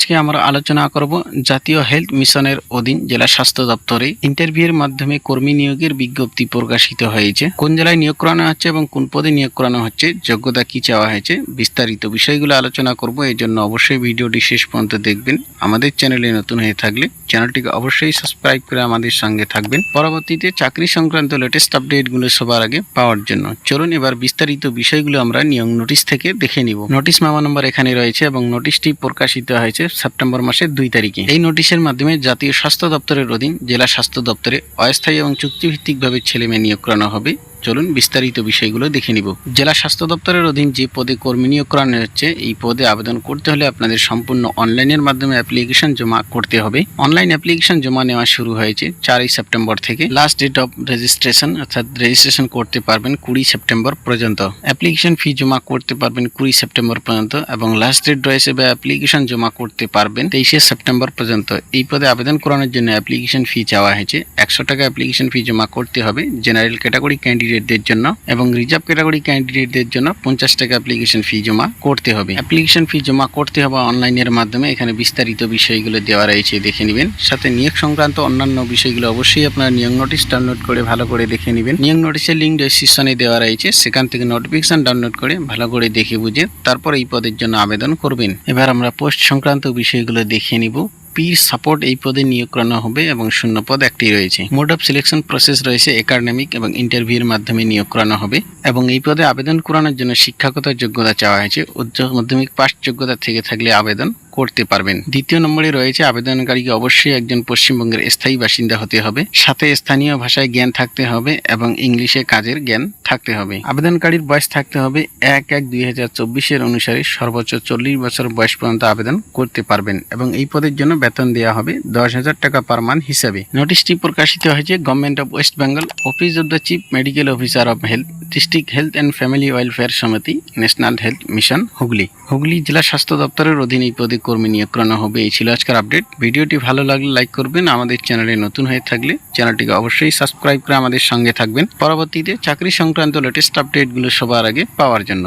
আজকে আমরা আলোচনা করব জাতীয় হেলথ মিশনের অধীন জেলা স্বাস্থ্য দপ্তরে ইন্টারভিউয়ের মাধ্যমে কর্মী নিয়োগের বিজ্ঞপ্তি প্রকাশিত হয়েছে। কোন জেলায় নিয়োগ করানো হচ্ছে এবং কোন পদে নিয়োগ করানো হচ্ছে, যোগ্যতা কি চাওয়া হয়েছে, বিস্তারিত বিষয়গুলো আলোচনা করব। এই জন্য অবশ্যই ভিডিওটি শেষ পর্যন্ত দেখবেন। আমাদের চ্যানেলে নতুন হয়ে থাকলে চ্যানেলটিকে অবশ্যই সাবস্ক্রাইব করে আমাদের সঙ্গে থাকবেন। পরবর্তীতে চাকরি সংক্রান্ত লেটেস্ট আপডেটগুলো সবার আগে পাওয়ার জন্য। চলুন এবার বিস্তারিত বিষয়গুলো আমরা নিয়োগ নোটিশ থেকে দেখে নিব। নোটিশ মামা নম্বর এখানে রয়েছে এবং নোটিশটি প্রকাশিত হয়েছে সেপ্টেম্বর মাসের দুই তারিখে। এই নোটিশের মাধ্যমে জাতীয় স্বাস্থ্য দপ্তরের অধীন জেলা স্বাস্থ্য দপ্তরে অস্থায়ী এবং চুক্তিভিত্তিকভাবে ছেলে মেয়ে নিয়োগ করানো হবে। চলুন বিস্তারিত বিষয়গুলো দেখে নিব। জেলা স্বাস্থ্য দপ্তরের অধীন যে পদে কর্মী নিয়োগ করানো হচ্ছে, এই পদে আবেদন করতে হলে আপনাদের সম্পূর্ণ অনলাইনের মাধ্যমে অ্যাপ্লিকেশন জমা করতে হবে। অনলাইন অ্যাপ্লিকেশন জমা নেওয়া শুরু হয়েছে চারই সেপ্টেম্বর থেকে। লাস্ট ডেট অফ রেজিস্ট্রেশন অর্থাৎ রেজিস্ট্রেশন করতে পারবেন কুড়ি সেপ্টেম্বর পর্যন্ত। অ্যাপ্লিকেশন ফি জমা করতে পারবেন কুড়ি সেপ্টেম্বর পর্যন্ত এবং লাস্ট ডেট রয়েছে বা অ্যাপ্লিকেশন জমা করতে পারবেন তেইশে সেপ্টেম্বর পর্যন্ত। এই পদে আবেদন করানোর জন্য অ্যাপ্লিকেশন ফি চাওয়া হয়েছে। একশো টাকা অ্যাপ্লিকেশন ফি জমা করতে হবে। জেনারেল ক্যাটাগরি ক্যান্ডিডেটদের জন্য এবং রিজার্ভ ক্যাটাগরি ক্যান্ডিডেটদের জন্য পঞ্চাশ টাকা অ্যাপ্লিকেশন ফি জমা করতে হবে। অ্যাপ্লিকেশন ফি জমা করতে হবে অনলাইনের মাধ্যমে। এখানে বিস্তারিত বিষয়গুলো দেওয়া রয়েছে, দেখে নেবেন। সাথে নিয়োগ সংক্রান্ত অন্যান্য বিষয়গুলো অবশ্যই আপনারা নিয়োগ নোটিশ ডাউনলোড করে ভালো করে দেখে নেবেন। নিয়োগ নোটিশের লিঙ্ক ডেসক্রিপশনে দেওয়া রয়েছে। সেখান থেকে নোটিফিকেশন ডাউনলোড করে ভালো করে দেখে বুঝে তারপর এই পদের জন্য আবেদন করবেন। এবার আমরা পোস্ট সংক্রান্ত বিষয়গুলো দেখে নিব। পির সাপোর্ট এই পদে নিয়োগ করানো হবে এবং শূন্য পদ একটি রয়েছে। মোড অফ সিলেকশন প্রসেস রয়েছে একাডেমিক এবং ইন্টারভিউর মাধ্যমে নিয়োগ করানো হবে এবং এই পদে আবেদন করানোর জন্য শিক্ষাগত যোগ্যতা চাওয়া হয়েছে। উচ্চ মাধ্যমিক পাস যোগ্যতা থেকে থাকলে আবেদন করতে পারবেন। দ্বিতীয় নম্বরে রয়েছে আবেদনকারীকে অবশ্যই একজন পশ্চিমবঙ্গের স্থায়ী বাসিন্দা হতে হবে। সাথে স্থানীয় ভাষায় জ্ঞান থাকতে হবে এবং ইংলিশে কাজের জ্ঞান থাকতে হবে। আবেদনকারীর বয়স থাকতে হবে এক এক দুই হাজার চব্বিশের অনুসারে সর্বোচ্চ চল্লিশ বছর বয়স পর্যন্ত আবেদন করতে পারবেন এবং এই পদের জন্য বেতন দেওয়া হবে দশ হাজার টাকা পার মান্থ হিসাবে। নোটিশটি প্রকাশিত হয়েছে government of West Bengal office of the chief medical officer of health district health and family welfare Samiti national health mission Hooghly Hooghly জেলা স্বাস্থ্য দপ্তরের অধীনে এই পদে কর্মী নিয়োগ করানো হবে, এই ছিল আজকের আপডেট। ভিডিওটি ভালো লাগলে লাইক করবেন, আমাদের চ্যানেলে নতুন হয়ে থাকলে চ্যানেলটিকে অবশ্যই সাবস্ক্রাইব করে আমাদের সঙ্গে থাকবেন। পরবর্তীতে চাকরি সংক্রান্ত লেটেস্ট আপডেটগুলো সবার আগে পাওয়ার জন্য।